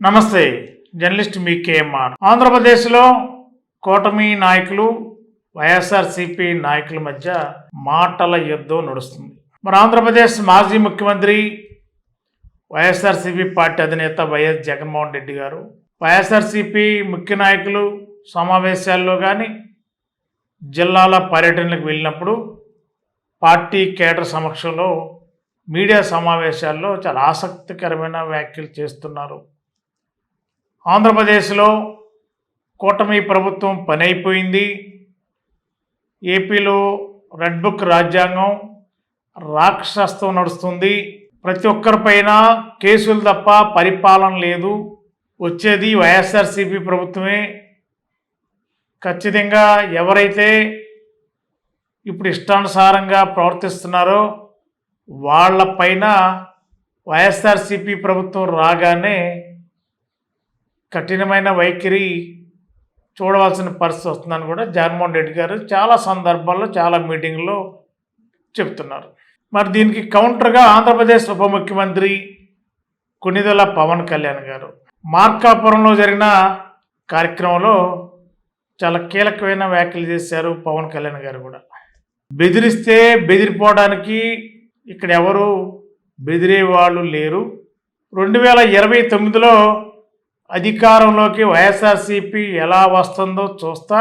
నమస్తే జర్నలిస్ట్ మీ కేఎంఆర్. ఆంధ్రప్రదేశ్లో కూటమి నాయకులు వైఎస్ఆర్సిపి నాయకుల మధ్య మాటల యుద్ధం నడుస్తుంది. మరి ఆంధ్రప్రదేశ్ మాజీ ముఖ్యమంత్రి వైఎస్ఆర్సిపి పార్టీ అధినేత వైఎస్ జగన్మోహన్ రెడ్డి గారు వైఎస్ఆర్సిపి ముఖ్య నాయకులు సమావేశాల్లో కానీ జిల్లాల పర్యటనలకు వెళ్ళినప్పుడు పార్టీ కేడర్ సమక్షంలో మీడియా సమావేశాల్లో చాలా ఆసక్తికరమైన వ్యాఖ్యలు చేస్తున్నారు. ఆంధ్రప్రదేశ్లో కూటమి ప్రభుత్వం పని అయిపోయింది ఏపీలో రెడ్ బుక్ రాజ్యాంగం రాక్షసత్వం నడుస్తుంది. ప్రతి ఒక్కరిపైన కేసులు తప్ప పరిపాలన లేదు. వచ్చేది వైఎస్ఆర్సీపీ ప్రభుత్వమే. ఖచ్చితంగా ఎవరైతే ఇప్పుడు ఇష్టానుసారంగా ప్రవర్తిస్తున్నారో వాళ్ళపైన వైఎస్ఆర్సీపీ ప్రభుత్వం రాగానే కఠినమైన వైఖరి చూడవలసిన పరిస్థితి వస్తుందని కూడా జగన్మోహన్ రెడ్డి గారు చాలా సందర్భాల్లో చాలా మీటింగ్లో చెప్తున్నారు. మరి దీనికి కౌంటర్గా ఆంధ్రప్రదేశ్ ఉప ముఖ్యమంత్రి కొనిదెల పవన్ కళ్యాణ్ గారు మార్కాపురంలో జరిగిన కార్యక్రమంలో చాలా కీలకమైన వ్యాఖ్యలు చేశారు పవన్ కళ్యాణ్ గారు కూడా. బెదిరిస్తే బెదిరిపోవడానికి ఇక్కడ ఎవరు బెదిరే వాళ్ళు లేరు. రెండు వేల ఇరవై తొమ్మిదిలో అధికారంలోకి వైఎస్ఆర్సీపీ ఎలా వస్తుందో చూస్తా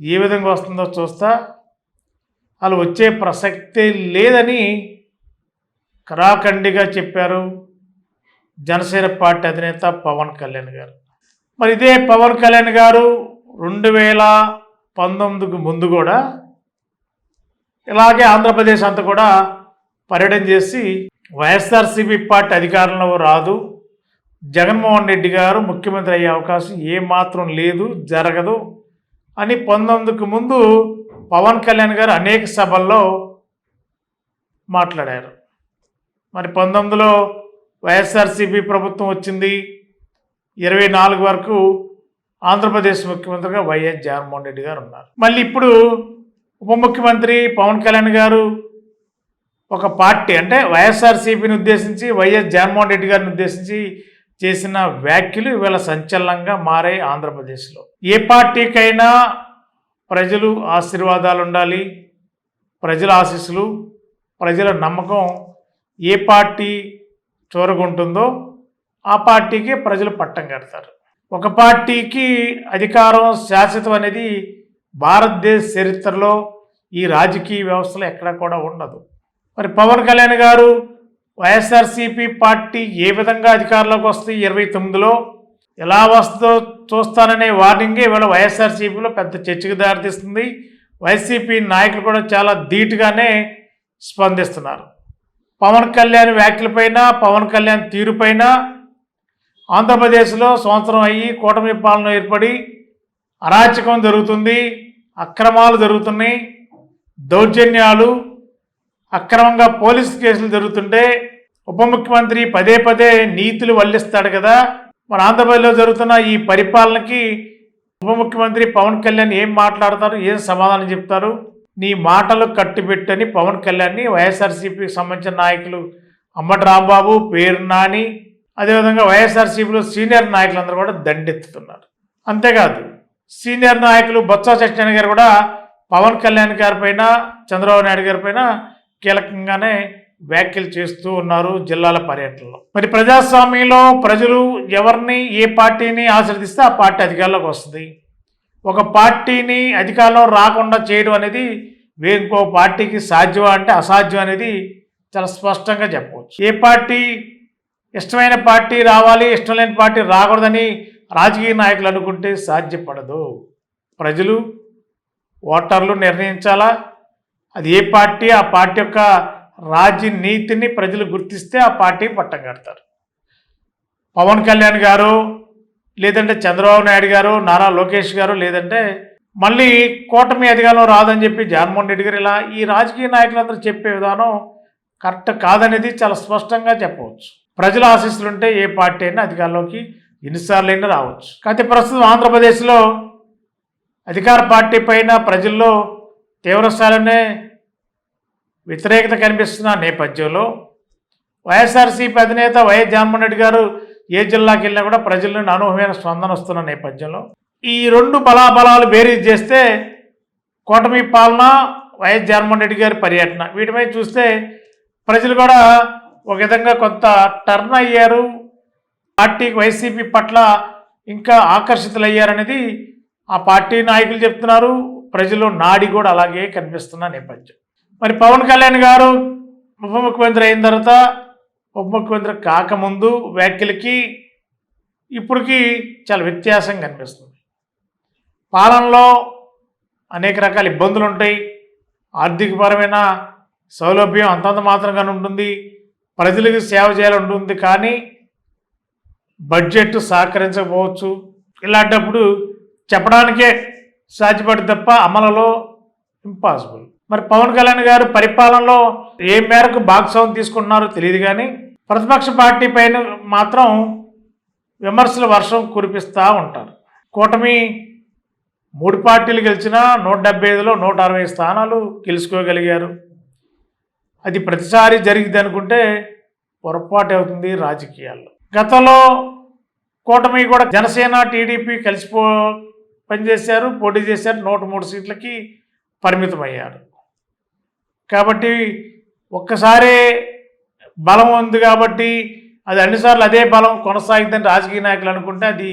ఏ విధంగా వస్తుందో చూస్తా. వాళ్ళు వచ్చే ప్రసక్తే లేదని కరాఖండిగా చెప్పారు జనసేన పార్టీ అధినేత పవన్ కళ్యాణ్ గారు. మరి ఇదే పవన్ కళ్యాణ్ గారు రెండు వేల పంతొమ్మిదికి ముందు కూడా ఇలాగే ఆంధ్రప్రదేశ్ అంతా కూడా పర్యటన చేసి వైఎస్ఆర్సీపీ పార్టీ అధికారంలో రాదు. జగన్మోహన్ రెడ్డి గారు ముఖ్యమంత్రి అయ్యే అవకాశం ఏమాత్రం లేదు జరగదు అని పంతొమ్మిదికి ముందు పవన్ కళ్యాణ్ గారు అనేక సభల్లో మాట్లాడారు. మరి పంతొమ్మిదిలో వైఎస్ఆర్సీపీ ప్రభుత్వం వచ్చింది. ఇరవై నాలుగు వరకు ఆంధ్రప్రదేశ్ ముఖ్యమంత్రిగా వైఎస్ జగన్మోహన్ రెడ్డి గారు ఉన్నారు. మళ్ళీ ఇప్పుడు ఉప ముఖ్యమంత్రి పవన్ కళ్యాణ్ గారు ఒక పార్టీ అంటే వైఎస్ఆర్సీపీని ఉద్దేశించి వైఎస్ జగన్మోహన్ రెడ్డి గారిని ఉద్దేశించి చేసిన వ్యాఖ్యలు ఇవాళ సంచలనంగా మారాయి ఆంధ్రప్రదేశ్లో. ఏ పార్టీకైనా ప్రజలు ఆశీర్వాదాలు ఉండాలి ప్రజల ఆశీస్సులు ప్రజల నమ్మకం ఏ పార్టీ చూరగుంటుందో ఆ పార్టీకి ప్రజలు పట్టం కడతారు. ఒక పార్టీకి అధికారం శాశ్వతం అనేది భారతదేశ చరిత్రలో ఈ రాజకీయ వ్యవస్థలో ఎక్కడ కూడా ఉండదు. మరి పవన్ కళ్యాణ్ గారు వైఎస్ఆర్సీపీ పార్టీ ఏ విధంగా అధికారంలోకి వస్తుంది ఇరవై తొమ్మిదిలో? ఎలా వస్తుందో చూస్తాననే వార్నింగే ఇవాళ వైఎస్ఆర్సీపీలో పెద్ద చర్చకు దారితీస్తుంది. వైసీపీ నాయకులు కూడా చాలా ధీటుగానే స్పందిస్తున్నారు. పవన్ కళ్యాణ్ వ్యాఖ్యలపైన పవన్ కళ్యాణ్ తీరుపైన ఆంధ్రప్రదేశ్లో సంవత్సరం అయ్యి కూటమి పాలన ఏర్పడి అరాచకం జరుగుతుంది అక్రమాలు జరుగుతున్నాయి దౌర్జన్యాలు అక్రమంగా పోలీస్ కేసులు జరుగుతుంటే ఉప ముఖ్యమంత్రి పదే పదే నీతులు వల్లిస్తాడు కదా. మన ఆంధ్రప్రదేశ్లో జరుగుతున్న ఈ పరిపాలనకి ఉప ముఖ్యమంత్రి పవన్ కళ్యాణ్ ఏం మాట్లాడతారు ఏం సమాధానం చెప్తారు? నీ మాటలు కట్టిపెట్టని పవన్ కళ్యాణ్ని వైఎస్ఆర్సీపీకి సంబంధించిన నాయకులు అమ్మటి రాంబాబు పేరు నాని అదేవిధంగా వైఎస్ఆర్సీపీలో సీనియర్ నాయకులందరూ కూడా దండెత్తుతున్నారు. అంతేకాదు సీనియర్ నాయకులు బొత్స సత్యనారాయణ గారు కూడా పవన్ కళ్యాణ్ గారి పైన చంద్రబాబు నాయుడు గారి పైన కీలకంగానే వ్యాఖ్యలు చేస్తూ ఉన్నారు జిల్లాల పర్యటనలో. మరి ప్రజాస్వామ్యంలో ప్రజలు ఎవరిని ఏ పార్టీని ఆశ్రదిస్తే ఆ పార్టీ అధికారంలోకి వస్తుంది. ఒక పార్టీని అధికారంలో రాకుండా చేయడం అనేది ఇంకో పార్టీకి సాధ్యమా అంటే అసాధ్యం అనేది చాలా స్పష్టంగా చెప్పవచ్చు. ఏ పార్టీ ఇష్టమైన పార్టీ రావాలి ఇష్టం లేని పార్టీ రాకూడదని రాజకీయ నాయకులు అనుకుంటే సాధ్యపడదు. ప్రజలు ఓటర్లు నిర్ణయించాలా? అది ఏ పార్టీ? ఆ పార్టీ యొక్క రాజనీతిని ప్రజలు గుర్తిస్తే ఆ పార్టీ పట్టం కడతారు. పవన్ కళ్యాణ్ గారు లేదంటే చంద్రబాబు నాయుడు గారు నారా లోకేష్ గారు లేదంటే మళ్ళీ కూటమి అధికారం రాదని చెప్పి జగన్మోహన్ రెడ్డి గారు ఇలా ఈ రాజకీయ నాయకులందరూ చెప్పే విధానం కరెక్ట్ కాదనేది చాలా స్పష్టంగా చెప్పవచ్చు. ప్రజల ఆశీస్సులుంటే ఏ పార్టీ అయినా అధికారంలోకి ఎన్నిసార్లు అయినా రావచ్చు. కాకపోతే ప్రస్తుతం ఆంధ్రప్రదేశ్లో అధికార పార్టీ పైన ప్రజల్లో తీవ్రస్థాయిలోనే వ్యతిరేకత కనిపిస్తున్న నేపథ్యంలో వైఎస్ఆర్సీపీ అధినేత వైఎస్ జగన్మోహన్ రెడ్డి గారు ఏ జిల్లాకి వెళ్ళినా కూడా ప్రజల నుండి అనూహ్యమైన స్పందన వస్తున్న నేపథ్యంలో ఈ రెండు బలాబలాలు బేరీజ్ చేస్తే కూటమి పాలన వైఎస్ జగన్మోహన్ రెడ్డి గారి పర్యటన. వీటి మీద చూస్తే ప్రజలు కూడా ఒక విధంగా కొంత టర్న్ అయ్యారు. పార్టీకి వైసీపీ పట్ల ఇంకా ఆకర్షితులయ్యారనేది ఆ పార్టీ నాయకులు చెప్తున్నారు. ప్రజలు నాడి కూడా అలాగే కనిపిస్తున్న నేపథ్యం. మరి పవన్ కళ్యాణ్ గారు ఉప ముఖ్యమంత్రి అయిన తర్వాత ఉప ముఖ్యమంత్రి కాకముందు వ్యాఖ్యలకి ఇప్పటికి చాలా వ్యత్యాసం కనిపిస్తుంది. పాలనలో అనేక రకాల ఇబ్బందులు ఉంటాయి. ఆర్థికపరమైన సౌలభ్యం అంతంత మాత్రంగానే ఉంటుంది. ప్రజలకు సేవ చేయాలని ఉంటుంది కానీ బడ్జెట్ సహకరించకపోవచ్చు. ఇలాంటప్పుడు చెప్పడానికే సాధ్యపడి తప్ప అమలులో ఇంపాసిబుల్. మరి పవన్ కళ్యాణ్ గారు పరిపాలనలో ఏ మేరకు భాగస్వామ్యం తీసుకుంటున్నారో తెలియదు కానీ ప్రతిపక్ష పార్టీ పైన మాత్రం విమర్శల వర్షం కురిపిస్తూ ఉంటారు. కూటమి మూడు పార్టీలు గెలిచినా నూట డెబ్బై ఐదులో నూట అరవై స్థానాలు గెలుచుకోగలిగారు. అది ప్రతిసారి జరిగింది అనుకుంటే పొరపాటు అవుతుంది రాజకీయాల్లో. గతంలో కూటమి కూడా జనసేన టీడీపీ కలిసిపో పనిచేశారు పోటీ చేశారు నూట మూడు సీట్లకి పరిమితమయ్యారు. కాబట్టి ఒక్కసారే బలం ఉంది కాబట్టి అది అన్నిసార్లు అదే బలం కొనసాగిద్దని రాజకీయ నాయకులు అనుకుంటే అది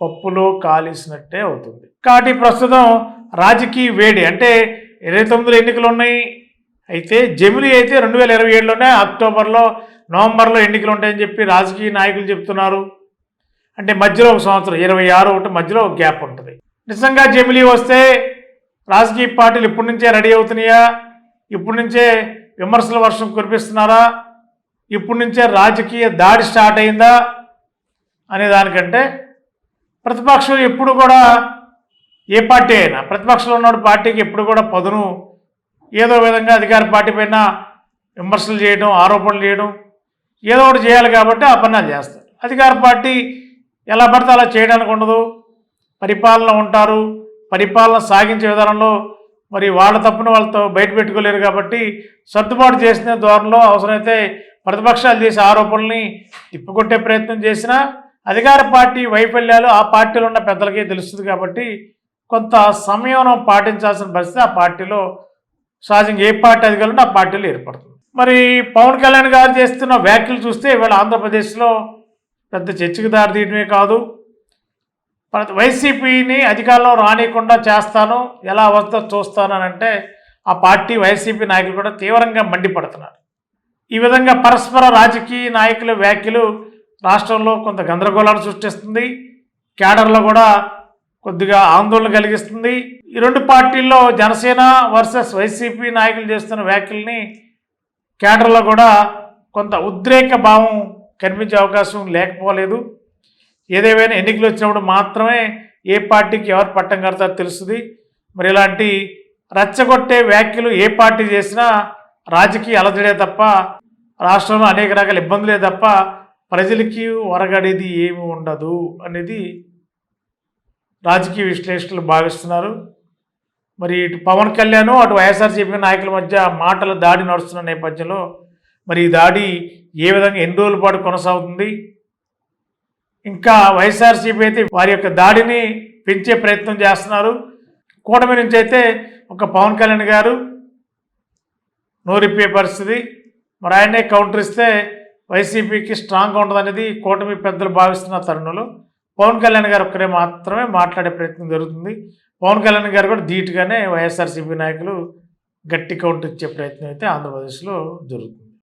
పప్పులో కాలేసినట్టే అవుతుంది. కాబట్టి ప్రస్తుతం రాజకీయ వేడి అంటే ఇరవై తొమ్మిదిలో ఎన్నికలు ఉన్నాయి. అయితే జమిలి అయితే రెండు వేల ఇరవై ఏడులోనే అక్టోబర్లో నవంబర్లో ఎన్నికలు ఉంటాయని చెప్పి రాజకీయ నాయకులు చెప్తున్నారు. అంటే మధ్యలో ఒక సంవత్సరం ఇరవై ఆరు ఒకటి మధ్యలో ఒక గ్యాప్ ఉంటుంది. నిజంగా జమిలీ వస్తే రాజకీయ పార్టీలు ఇప్పటి నుంచే రెడీ అవుతున్నాయా? ఇప్పటి నుంచే విమర్శల వర్షం కురిపిస్తున్నారా? ఇప్పటి నుంచే రాజకీయ దాడి స్టార్ట్ అయిందా? అనే దానికంటే ప్రతిపక్షం ఎప్పుడు కూడా ఏ పార్టీ అయినా ప్రతిపక్షంలో ఉన్న పార్టీకి ఎప్పుడు కూడా పదును. ఏదో విధంగా అధికార పార్టీ పైన విమర్శలు చేయడం ఆరోపణలు చేయడం ఏదో ఒకటి చేయాలి కాబట్టి ఆ పని చేస్తారు. అధికార పార్టీ ఎలా పడితే అలా చేయడానికి ఉండదు. పరిపాలన ఉంటారు. పరిపాలన సాగించే విధానంలో మరి వాళ్ళ తప్పున వాళ్ళతో బయట పెట్టుకోలేరు కాబట్టి సర్దుబాటు చేసిన ధోరణిలో అవసరమైతే ప్రతిపక్షాలు చేసే ఆరోపణల్ని తిప్పుకొట్టే ప్రయత్నం చేసినా అధికార పార్టీ వైఫల్యాలు ఆ పార్టీలో ఉన్న పెద్దలకే తెలుస్తుంది కాబట్టి కొంత సమయం పాటించాల్సిన పరిస్థితి ఆ పార్టీలో సహజంగా ఏ పార్టీ అధికారులు ఆ పార్టీలో ఏర్పడుతుంది. మరి పవన్ కళ్యాణ్ గారు చేస్తున్న వ్యాఖ్యలు చూస్తే ఇవాళ ఆంధ్రప్రదేశ్లో పెద్ద చర్చకు దారితీయడమే కాదు. వైసీపీని అధికారంలో రానియకుండా చేస్తాను ఎలా వస్తుందో చూస్తానంటే ఆ పార్టీ వైసీపీ నాయకులు కూడా తీవ్రంగా మండిపడుతున్నారు. ఈ విధంగా పరస్పర రాజకీయ నాయకుల వ్యాఖ్యలు రాష్ట్రంలో కొంత గందరగోళాన్ని సృష్టిస్తుంది. క్యాడర్లో కూడా కొద్దిగా ఆందోళన కలిగిస్తుంది. ఈ రెండు పార్టీల్లో జనసేన వర్సెస్ వైసీపీ నాయకులు చేస్తున్న వ్యాఖ్యల్ని కేడర్లో కూడా కొంత ఉద్రేక భావం కనిపించే అవకాశం లేకపోలేదు. ఏదేమైనా ఎన్నికలు వచ్చినప్పుడు మాత్రమే ఏ పార్టీకి ఎవరు పట్టం కడతారో తెలుస్తుంది. మరి ఇలాంటి రచ్చగొట్టే వ్యాఖ్యలు ఏ పార్టీ చేసినా రాజకీయ అలజడే తప్ప రాష్ట్రంలో అనేక రకాల ఇబ్బందులే తప్ప ప్రజలకి ఒరగడేది ఏమి ఉండదు అనేది రాజకీయ విశ్లేషకులు భావిస్తున్నారు. మరి ఇటు పవన్ కళ్యాణ్ అటు వైఎస్ఆర్సీపీ నాయకుల మధ్య మాటల దాడి నడుస్తున్న నేపథ్యంలో మరి ఈ దాడి ఏ విధంగా ఎన్ని రోజుల పాటు కొనసాగుతుంది? ఇంకా వైఎస్ఆర్సీపీ అయితే వారి యొక్క దాడిని పెంచే ప్రయత్నం చేస్తున్నారు. కూటమి నుంచి అయితే ఒక పవన్ కళ్యాణ్ గారు నోరిప్పే పరిస్థితి. మరి ఆయనే కౌంటర్ ఇస్తే వైసీపీకి స్ట్రాంగ్గా ఉంటుందనేది కూటమి పెద్దలు భావిస్తున్న తరుణంలో పవన్ కళ్యాణ్ గారు ఒక్కరే మాత్రమే మాట్లాడే ప్రయత్నం జరుగుతుంది. పవన్ కళ్యాణ్ గారు కూడా ధీటుగానే వైఎస్ఆర్సీపీ నాయకులు గట్టి కౌంటర్ ఇచ్చే ప్రయత్నం అయితే ఆంధ్రప్రదేశ్లో జరుగుతుంది.